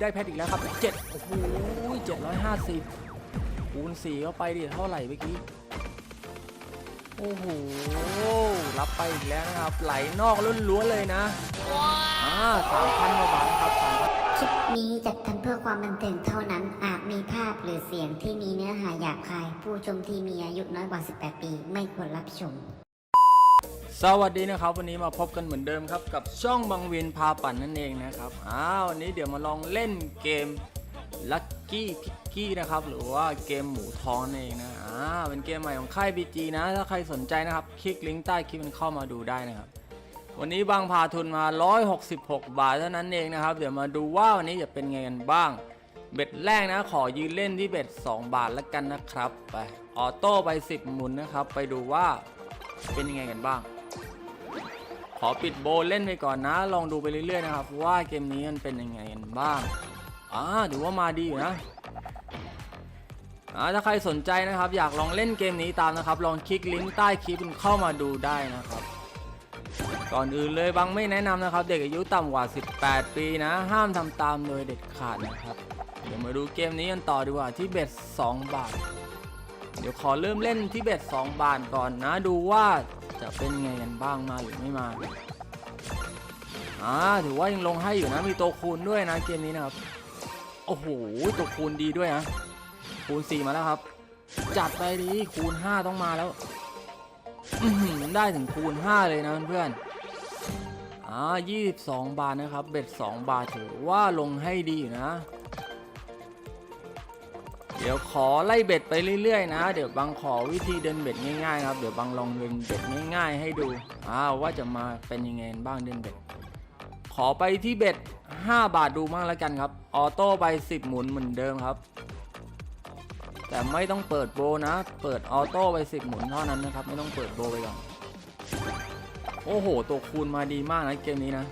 ได้แพทอีกแล้วครับเจ็ดโอ้โหเจ็ดร้อยห้าสิบคูณสี่เข้าไปดิเท่าไหร่เมื่อกี้โอ้โหรับไปอีกแล้วนะครับ ไหลนอกล้วนๆเลยนะอ่าสามพันกว่าบาทนะครับสามพันคลิปนี้จัดทำเพื่อความบันเทิงเท่านั้น อาจมีภาพหรือเสียงที่มีเนื้อหาหยาบคาย ผู้ชมที่มีอายุน้อยกว่า 18 ปี ไม่ควรรับชม สวัสดีนะครับวันนี้มาพบกันเหมือนเดิมครับกับช่องบังเวียนพาปั่นนั่นเองนะครับอ้าววันนี้เดี๋ยวมาลองเล่นเกม Lucky p i c k y นะครับหรือว่าเกมหมูทองนั่นเองนะอ่าเป็นเกมใหม่ของค่าย BG นะ ถ้าใครสนใจนะครับคลิกลิงก์ใต้คลิปมันเข้ามาดูได้นะครับ วันนี้บางพาทุนมา 166 บาทเท่านั้นเองนะครับ เดี๋ยวมาดูว่าวันนี้จะเป็นไงกันบ้าง เบ็ดแรกนะขอยืนเล่นที่เบ็ด 2 บาทแล้วกันนะครับไปออโต้ไป 10 หมุนนะครับ ไปดูว่าเป็นยังไงกันบ้าง ขอปิดโบเล่นไปก่อนนะ ลองดูไปเรื่อยๆนะครับ ว่าเกมนี้มันเป็นยังไงกันบ้างอ่าถือว่ามาดีอยู่นะอ่าถ้าใครสนใจนะครับ อยากลองเล่นเกมนี้ตามนะครับ ลองคลิกลิงก์ใต้คลิปเข้ามาดูได้นะครับ ก่อนอื่นเลยบังไม่แนะนำนะครับ เด็กอายุต่ำกว่า 18 ปีนะ ห้ามทำตามโดยเด็ดขาดนะครับ เดี๋ยวมาดูเกมนี้กันต่อดีกว่าที่เบ็ด2บาท เดี๋ยวขอเริ่มเล่นที่เบ็ด2บาทก่อนนะ ดูว่า จะเป็นไงกันบ้างมาหรือไม่มาอ่าถือว่ายังลงให้อยู่นะมีตัวคูณด้วยนะเกมนี้นะครับโอ้โหตัวคูณดีด้วยนะคูณ4มาแล้วครับ จัดไปดีคูณ 5 ต้องมาแล้วได้ถึงคูณ 5 เลยนะเพื่อนๆอ่า22 บาทนะครับ เบ็ด 2 บาทถือว่าลงให้ดีอยู่นะ เดี๋ยวขอไล่เบ็ดไปเรื่อยๆนะ เดี๋ยวบังขอวิธีเดินเบ็ดง่ายๆครับ เดี๋ยวบังลองเดินเบ็ดง่ายๆ ให้ดูอ่าว่าจะมาเป็นยังไงบ้างเดินเบ็ด ขอไปที่เบ็ด 5 บาทดูมั่งแล้วกันครับ ออโต้ไป 10 หมุนเหมือนเดิมครับ แต่ไม่ต้องเปิดโบนะ เปิดออโต้ไป 10 หมุนเท่านั้นนะครับ ไม่ต้องเปิดโบไปก่อน โอ้โห ตัวคูณมาดีมากนะเกมนี้นะ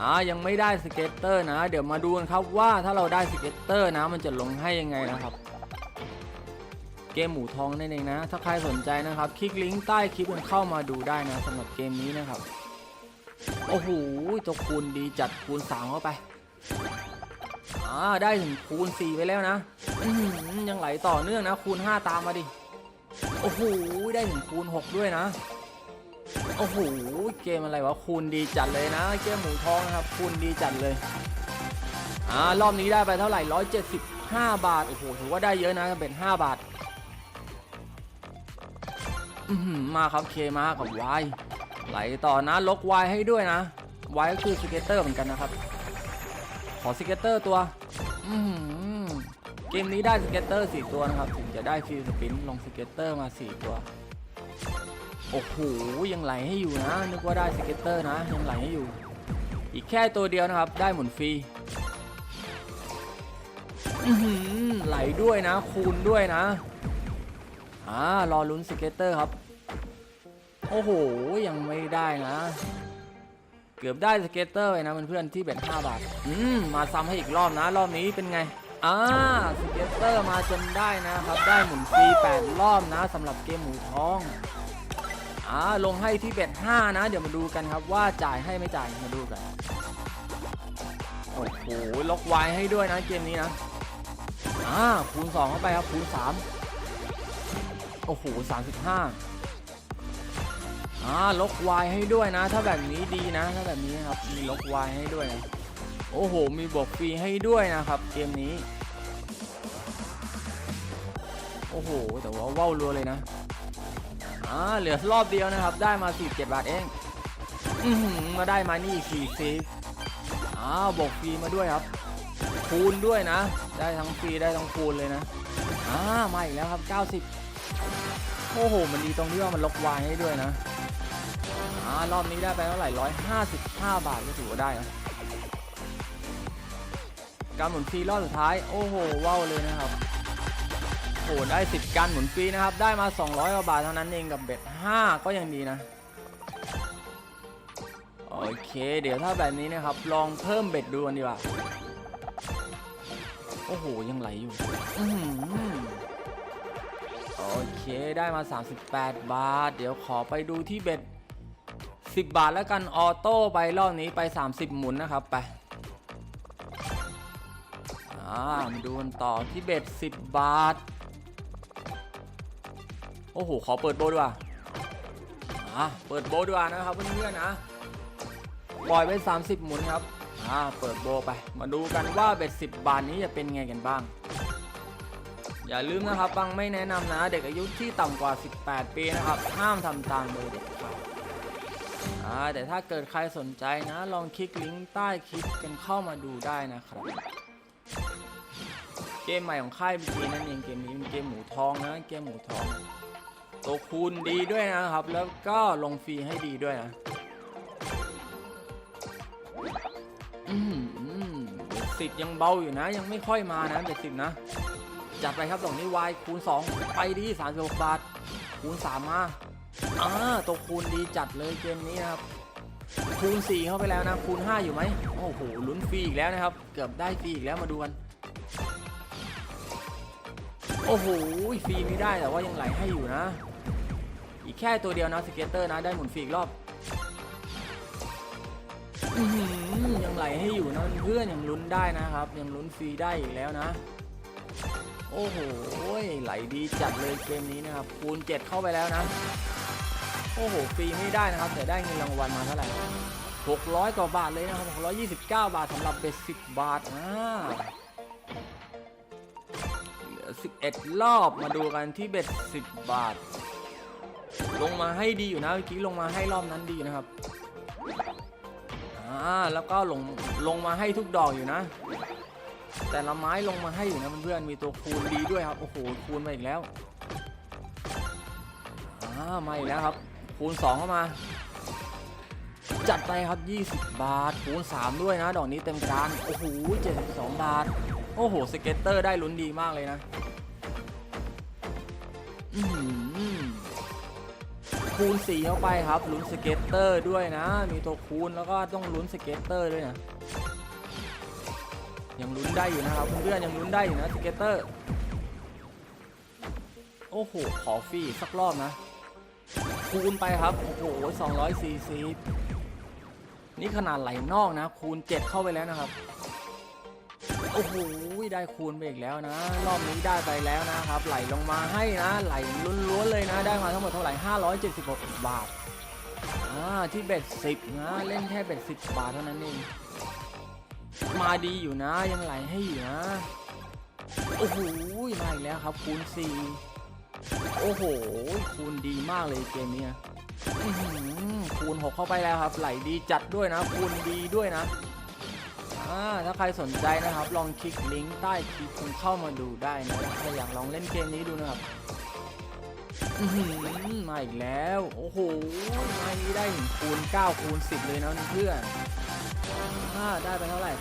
อ่ายังไม่ได้สเก็ตเตอร์นะ เดี๋ยวมาดูกันครับว่าถ้าเราได้สเก็ตเตอร์นะ มันจะลงให้ยังไงนะครับ เกมหมูทองนั่นเองนะ ถ้าใครสนใจนะครับ คลิกลิงก์ใต้คลิปกันเข้ามาดูได้นะสำหรับเกมนี้นะครับ โอ้โหตัวคูณดีจัดคูณ3เข้าไปอ่าได้ถึงคูณ4ไปแล้วนะยังไหลต่อเนื่องนะ คูณ5ตามมาดิโอ้โหได้ถึงคูณ6ด้วยนะ โอ้โห เกมอะไรวะ คูณดีจัดเลยนะ เกมหมูทองนะครับ คูณดีจัดเลย อ่า รอบนี้ได้ไปเท่าไหร่ 175 บาท โอ้โห ถือว่าได้เยอะนะ เป็น 5 บาท มาครับ เคมากับวายไหลต่อนะ ลกวายให้ด้วยนะวายก็คือสเก็ตเตอร์เหมือนกันนะครับ ขอสเก็ตเตอร์ตัว อืเกมนี้ได้สเก็ตเตอร์ 4 ตัวนะครับ ถึงจะได้ฟรีสปินลงสเก็ตเตอร์มา 4 ตัว โอ้โหยังไหลให้อยู่นะ นึกว่าได้สเก็ตเตอร์นะ ยังไหลให้อยู่ อีกแค่ตัวเดียวนะครับ ได้หมุนฟรีไหลด้วยนะ คูณด้วยนะอ่ารอลุ้นสเก็ตเตอร์ครับ โอ้โห ยังไม่ได้นะ เกือบได้สเก็ตเตอร์ไปนะเพื่อนๆที่เบ็ด5บาท อืม มาซ้ำให้อีกรอบนะ รอบนี้เป็นไงอ่าสเก็ตเตอร์มาจนได้นะครับ ได้หมุนฟรี8รอบนะสำหรับเกมหมูทอง อ่าลงให้ที่เบ็ด5นะ เดี๋ยวมาดูกันครับว่าจ่ายให้ไม่จ่ายมาดูกันโอ้โหล็อกไวให้ด้วยนะเกมนี้นะอ่าคูณ2เข้าไปครับคูณ3โอ้โห35อ่าล็อกไวให้ด้วยนะ ถ้าแบบนี้ดีนะ ถ้าแบบนี้ครับมีล็อกไวให้ด้วยนะโอ้โห มีบวกฟรีให้ด้วยนะครับ เกมนี้ โอ้โห แต่ว่าว่าวรัวเลยนะ อ่าเหลือรอบเดียวนะครับ ได้มา47บาทเอง อือหือมาได้มานี่สี่ซีอ้าวบวกฟรีมาด้วยครับ คูณด้วยนะ ได้ทั้งฟรีได้ทั้งคูณเลยนะอ่ามาอีกแล้วครับ 90 โอ้โห มันดีตรงที่ว่ามันล็อกวายให้ด้วยนะอ่ารอบนี้ได้ไปเท่าไหร่ร้อยห้าสิบห้าบาทก็ถือว่าได้นะการหมุนฟรีรอบสุดท้าย โอ้โหว้าวเลยนะครับ โอ้ได้ 10 การหมุนฟรีนะครับ ได้มา 200กว่าบาทเท่านั้นเองกับเบ็ด5ก็ยังดีนะ โอเค เดี๋ยวถ้าแบบนี้นะครับ ลองเพิ่มเบ็ดดูกันดีกว่า โอ้โห ยังไหลอยู่โอเค ได้มา 38 บาท เดี๋ยวขอไปดูที่เบ็ด10 บาทแล้วกัน ออโต้ไปรอบนี้ไป 30 หมุนนะครับ ไปอ่ามาดูกันต่อที่เบ็ด10 บาท อ้โห ขอเปิดโบด้วยว่ะอ่าเปิดโบด้วยว่ะนะครับเพื่อนๆนะ ปล่อยไป 30 หมุนครับ อ่า เปิดโบไป มาดูกันว่าเบ็ด10บาทนี้จะเป็นไงกันบ้าง อย่าลืมนะครับ บังไม่แนะนำนะ เด็กอายุที่ต่ำกว่า 18 ปีนะครับ ห้ามทำตามโดยเด็ดขาดอ่า แต่ถ้าเกิดใครสนใจนะ ลองคลิกลิงก์ใต้คลิปกันเข้ามาดูได้นะครับเกมใหม่ของค่ายบีจีนั่นเองเกมนี้เป็นเกมหมูทองนะเกมหมูทอง ตัวคูณดีด้วยนะครับ แล้วก็ลงฟรีให้ดีด้วยนะอืมเบ็ดสิบยังเบาอยู่นะ ยังไม่ค่อยมานะเบ็ดสิบนะ จัดไปครับตรงนี้ y คูณ 2 ไปดี36บาท คูณ 3 มาอ่าตัวคูณดีจัดเลยเกมนี้นะครับ คูณ 4 เข้าไปแล้วนะ คูณ 5 อยู่ไหมโอ้โหลุ้นฟรีอีกแล้วนะครับ เกือบได้ฟรีอีกแล้วมาดูกันโอ้โหฟรีไม่ได้แต่ว่ายังไหลให้อยู่นะ แค่ตัวเดียวนะสเก็ตเตอร์นะได้หมุนฟรีอีกรอบอื้อหือยังไหลให้อยู่นะเพื่อนยังลุ้นได้นะครับ ยังลุ้นฟรีได้อีกแล้วนะ โอ้โหไหลดีจัดเลยเกมนี้นะครับคูณ7เข้าไปแล้วนะ โอ้โหฟรีไม่ได้นะครับแต่ได้เงินรางวัลมาเท่าไหร่600กว่าบาทเลยนะครับ629 บาทสำหรับเบ็ด10บาทอ่าเหลือ11 รอบมาดูกันที่เบ็ด10 บาท ลงมาให้ดีอยู่นะเมื่อกี้ลงมาให้รอบนั้นดีนะครับอ่าแล้วก็ลงลงมาให้ทุกดอกอยู่นะ แต่ละไม้ลงมาให้อยู่นะเพื่อนๆมีตัวคูณดีด้วยครับโอ้โหคูณมาอีกแล้วอ่ามาอีกแล้วครับ คูณ 2 เข้ามา จัดไปครับ 20 บาท คูณ 3 ด้วยนะ ดอกนี้เต็มกรานโอ้โห72 บาท โอ้โหสเก็ตเตอร์ได้ลุ้นดีมากเลยนะอือหือ คูณ4เข้าไปครับลุ้นสเก็ตเตอร์ด้วยนะ มีตัวคูณแล้วก็ต้องลุ้นสเก็ตเตอร์ด้วยนะยังลุ้นได้อยู่นะครับเพื่อนๆยังลุ้นได้อยู่นะสเก็ตเตอร์โอ้โหขอฟรีสักรอบนะ คูณไปครับโอ้โห240นี่ขนาดไหลนอกนะ คูณ 7 เข้าไปแล้วนะครับ อ้โหได้คูณไปอีกแล้วนะ รอบนี้ได้ไปแล้วนะครับ ไหลลงมาให้นะ ไหลล้วนๆเลยนะ ได้มาทั้งหมดเท่าไหร่576 บาทอ่าที่เบ็ด10 นะ เล่นแค่เบ็ด10 บาทเท่านั้นเอง มาดีอยู่นะ ยังไหลให้อยู่นะ โอ้โหมาอีกแล้วครับ คูณ 4 โอ้โห คูณดีมากเลยเกมเนี้ยคูณ 6 เข้าไปแล้วครับ ไหลดีจัดด้วยนะ คูณดีด้วยนะ อ่าถ้าใครสนใจนะครับ ลองคลิกลิงก์ใต้คลิปคุณเข้ามาดูได้นะถ้าอยากลองเล่นเกมนี้ดูนะครับมาอีกแล้ว โอ้โหมานี้ได้ถึงคูณ 9 คูณ 10 เลยนะเพื่อนได้ไปเท่าไหร่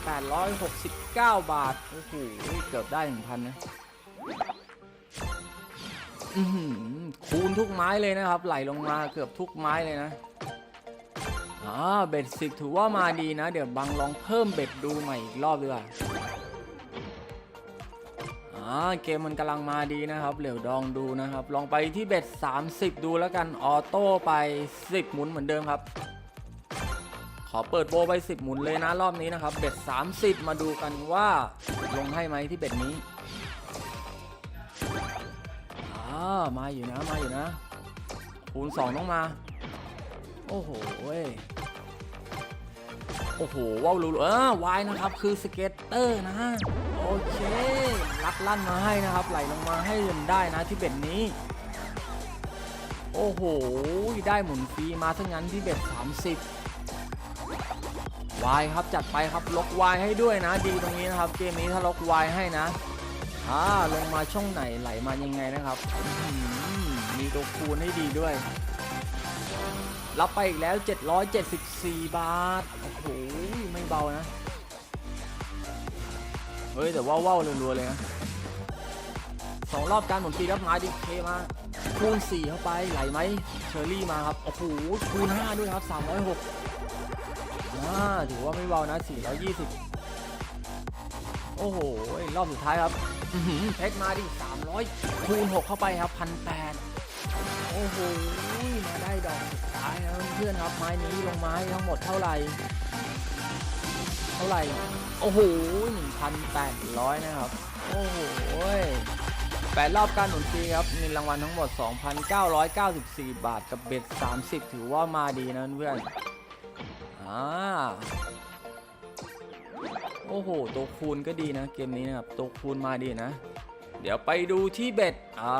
869 บาท โอ้โห เกือบได้ 1,000 นะคูณทุกไม้เลยนะครับ ไหลลงมาเกือบทุกไม้เลยนะ อ่าเบ็ดสิบถือว่ามาดีนะ เดี๋ยวบังลองเพิ่มเบ็ดดูใหม่อีกรอบดีกว่าอ่าเกมมันกำลังมาดีนะครับเดี๋ยวลองดูนะครับ ลองไปที่เบ็ด30 ดูแล้วกันออโต้ไป 10 หมุนเหมือนเดิมครับ ขอเปิดโบไป 10 หมุนเลยนะรอบนี้นะครับ เบ็ด30 มาดูกันว่าลงให้ไหมที่เบ็ดนี้อ่ามาอยู่นะมาอยู่นะคูณ2ต้องมา โอ้โหเว้ย โอ้โหว้าวรูเออวายนะครับ คือสเก็ตเตอร์นะโอเคลักลั่นมาให้นะครับ ไหลลงมาให้จนได้นะที่เบ็ดนี้ โอ้โห ได้หมุนฟรีมาทั้งนั้นที่เบ็ด30วายครับจัดไปครับล็อกวายให้ด้วยนะ ดีตรงนี้นะครับ เกมนี้ถ้าล็อกวายให้นะอ่าลงมาช่องไหนไหลมายังไงนะครับมีตัวคูณให้ดีด้วย รับไปอีกแล้ว 774 บาท โอ้โห ไม่เบานะ เฮ้ย แต่ว่าว่าวรัวๆเลยนะสองรอบการหมุนฟรีครับมาดิเคมา คูณ 4 เข้าไปไหลไหมเชอรี่มาครับ โอ้โห คูณ 5 ด้วยครับ 306อ่าถือว่าไม่เบานะ 420 โอ้โห รอบสุดท้ายครับเพชรมาดิ 300 คูณ 6 เข้าไปครับ 1,800 โอ้โห มาได้ดอก เพื่อนครับไม้นี้ลงมาให้ทั้งหมดเท่าไหร่ เท่าไหร่ โอ้โห1,800นะครับ โอ้โหแปดรอบการหนุนฟรีครับเงินรางวัลทั้งหมด 2,994 บาทกับเบ็ด 30 ถือว่ามาดีนะเพื่อนอ่าโอ้โห ตัวคูณก็ดีนะเกมนี้นะครับ ตัวคูณมาดีนะ เดี๋ยวไปดูที่เบ็ดอ่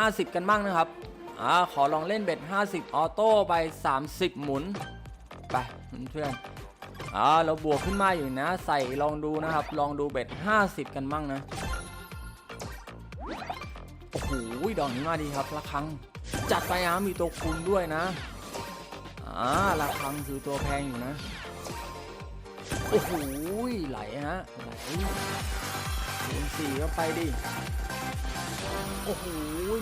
า50กันบ้างนะครับ อ่าขอลองเล่นเบ็ด 50 ออโต้ไป 30 หมุน ไปเพื่อนอ่าเราบวกขึ้นมาอยู่นะ ใส่ลองดูนะครับ ลองดูเบ็ด 50 กันบ้างนะ โอ้โหดอกนี้มาดีครับระคังจัดไปอะมีตัวคูณด้วยนะอ่าระคังซื้อตัวแพงอยู่นะ โอ้โหไหลฮะไหลคูณสี่ก็ไปดิ อ้โห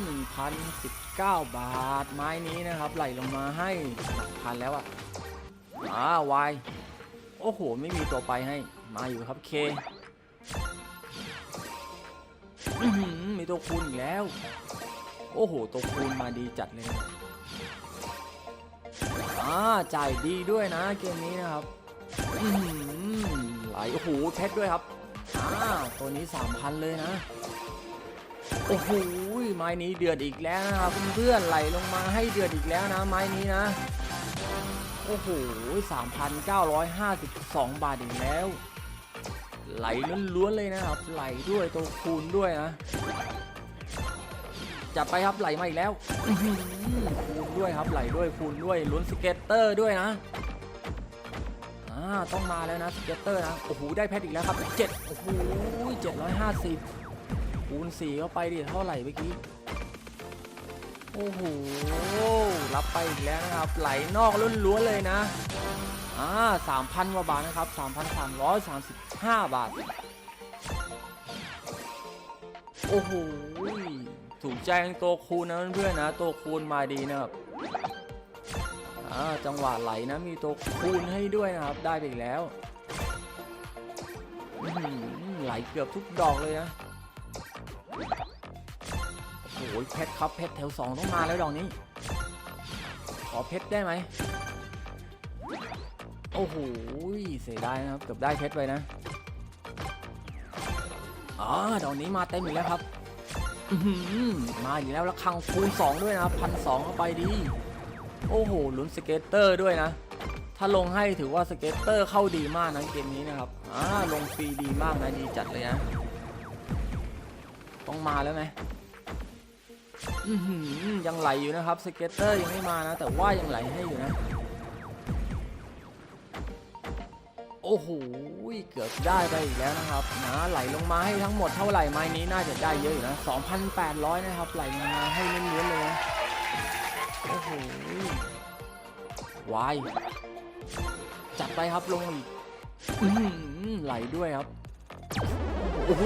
หนึ่งพันสิบเก้าบาท ไม้นี้นะครับ ไหลลงมาให้หลักพันแล้วอะอ่าวาย โอ้โห ไม่มีตัวไปให้ มาอยู่ครับเคมีตัวคูณอีกแล้ว โอ้โห ตัวคูณมาดีจัดเลยนะอ่าจ่ายดีด้วยนะเกมนี้นะครับอื้อหือไหลโอ้โหเพชรด้วยครับอ่าตัวนี้3,000เลยนะ โอ้โหไม้นี้เดือดอีกแล้วนะครับเพื่อนๆไหลลงมาให้เดือดอีกแล้วนะ ไม้นี้นะ โอ้โห3,952 บาทอีกแล้ว ไหลล้วนๆเลยนะครับ ไหลด้วยตัวคูณด้วยนะจัดไปครับไหลมาอีกแล้วคูณด้วยครับไหลด้วยคูณด้วยลุ้นสเก็ตเตอร์ด้วยนะต้องมาแล้วนะสเก็ตเตอร์นะโอ้โหได้แพทอีกแล้วครับ7โอ้โห750 คูณสี่เข้าไปดิเท่าไหร่เมื่อกี้ โอ้โห รับไปอีกแล้วนะครับ ไหลนอกล้วนๆเลยนะ อ่าสามพันกว่าบาทนะครับสามพันสามร้อยสามสิบห้าบาท โอ้โห ถูกใจตัวคูณนะเพื่อนๆนะ ตัวคูณมาดีนะครับอ่าจังหวะไหลนะมีตัวคูณให้ด้วยนะครับ ได้ไปอีกแล้วไหลเกือบทุกดอกเลยนะ โอ้โหเพชรครับเพชรแถวสองต้องมาแล้วดอกนี้ ขอเพชรได้ไหมโอ้โหเสียดายนะครับ เกือบได้เพชรไปนะอ๋อดอกนี้มาเต็มอีกแล้วครับมาอีกแล้วล้วคังคูณ2ด้วยนะพันสองเข้าไปดี โอ้โหลุ้นสเก็ตเตอร์ด้วยนะ ถ้าลงให้ถือว่าสเก็ตเตอร์เข้าดีมากนะเกมนี้นะครับอ่าลงฟรีดีมากนะดีจัดเลยนะ ต้องมาแล้วไหม ยังไหลอยู่นะครับสเก็ตเตอร์ยังไม่มานะ แต่ว่ายังไหลให้อยู่นะ โอ้โหเกือบได้ไปอีกแล้วนะครับนะไหลลงมาให้ทั้งหมดเท่าไหร่ไม้นี้น่าจะได้เยอะอยู่นะ 2,800 นะครับไหลมาให้เล้นๆเลย โอ้โหวายจัดไปครับลงอีกไหลด้วยครับ โอ้โห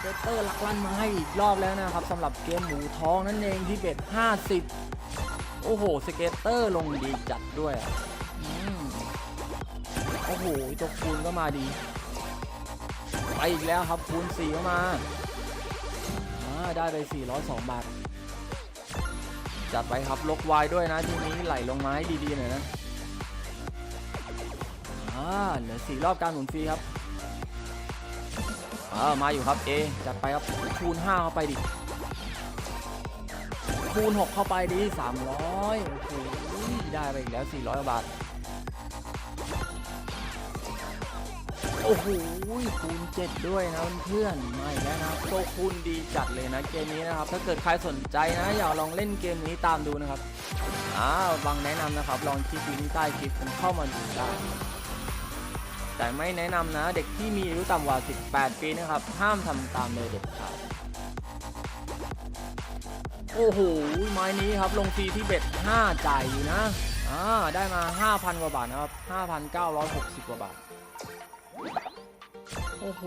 เก็ตเตอร์ลักลั่นมาให้อีกรอบแล้วนะครับสำหรับเกมหมูท้องนั่นเองที่เบ็ด50 โอ้โห สเก็ตเตอร์ลงดีจัดด้วยอะอืมโอ้โหตัวคูณก็มาดี ไปอีกแล้วครับคูณ4ก็มาอ่าได้ไป 402 บาท จัดไปครับลกวายด้วยนะทีนี้ไหลลงไม้ดีๆหน่อยนะอ่าเหลือ4รอบการหมุนฟรีครับ อ่ามาอยู่ครับ A จัดไปครับคูณ5เข้าไปดิ คูณ 6 เข้าไปดิ 300 โอ้โหได้ไปอีกแล้ว 400 บาท โอ้โห คูณ 7 ด้วยนะเพื่อนๆมาอีกแล้วนะโตคูณดีจัดเลยนะเกมนี้นะครับ ถ้าเกิดใครสนใจนะ อยากลองเล่นเกมนี้ตามดูนะครับ อ้าวบางแนะนำนะครับ ลองคลิกลิงก์ใต้คลิปกันเข้ามาดูได้ แต่ไม่แนะนำนะเด็กที่มีอายุต่ำกว่า 18 ปีนะครับ ห้ามทำตามเลยเด็ดขาดโอ้โห ไม้นี้ครับลงฟรีที่เบ็ด5จ่ายอยู่นะอ่าได้มา 5,000 กว่าบาทนะครับ 5,960 กว่าบาท โอ้โห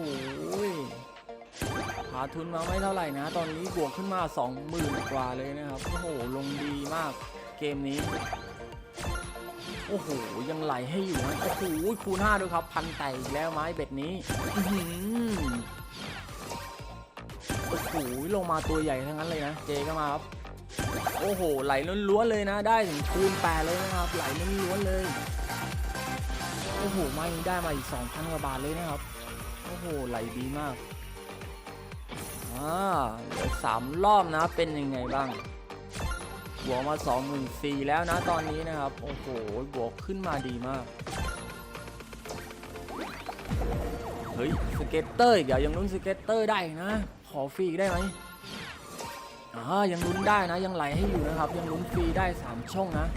ขาทุนมาไม่เท่าไหร่นะ ตอนนี้บวกขึ้นมา 20,000 กว่าเลยนะครับ โอ้โห ลงดีมากเกมนี้ โอ้โห ยังไหลให้อยู่นะโอ้โหคูณ5ด้วยครับ พันแตกอีกแล้วไม้เบ็ดนี้โอ้โหลงมาตัวใหญ่ทั้งนั้นเลยนะ เจก็มาครับโอ้โห ไหลล้วนๆเลยนะ ได้ถึงคูณ8เลยนะครับ ไหลล้วนๆเลย โอ้โห ไม่ได้มาอีก2,000กว่าบาทเลยนะครับ โอ้โห ไหลดีมาก อ่าเหลือสามรอบนะ เป็นยังไงบ้าง บวกมา2 4 0 0 0แล้วนะตอนนี้นะครับ โอ้โห บวกขึ้นมาดีมาก เฮ้ย สเก็ตเตอร์อีกเดี๋ยวยังลุ้นสเก็ตเตอร์ได้นะ ขอฟรีได้ไหมอ่ายังลุ้นได้นะ ยังไหลให้อยู่นะครับ ยังลุ้นฟรีได้ 3 ช่องนะ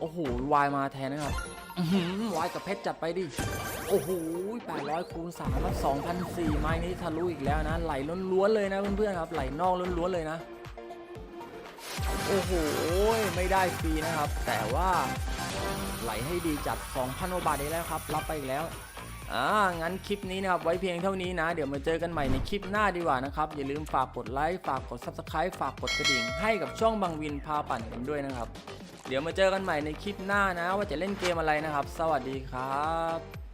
โอ้โห วายมาแทนนะครับวายกับเพชรจัดไปดิ โอ้โห800คูณ3ครับ2,004ไม้นี้ทะลุอีกแล้วนะ ไหลล้วนๆเลยนะเพื่อนๆครับ ไหลนอกล้วนๆเลยนะ โอ้โห ไม่ได้ฟรีนะครับ แต่ว่าไหลให้ดีจัด2,000กว่าบาทได้แล้วครับ รับไปอีกแล้วอ่างั้นคลิปนี้นะครับ ไว้เพียงเท่านี้นะ เดี๋ยวมาเจอกันใหม่ในคลิปหน้าดีกว่านะครับ อย่าลืมฝากกดไลค์ฝากกด Subscribe ฝากกดกระดิ่ง ให้กับช่องบางวินพาปั่นกันด้วยนะครับ เดี๋ยวมาเจอกันใหม่ในคลิปหน้านะ ว่าจะเล่นเกมอะไรนะครับ สวัสดีครับ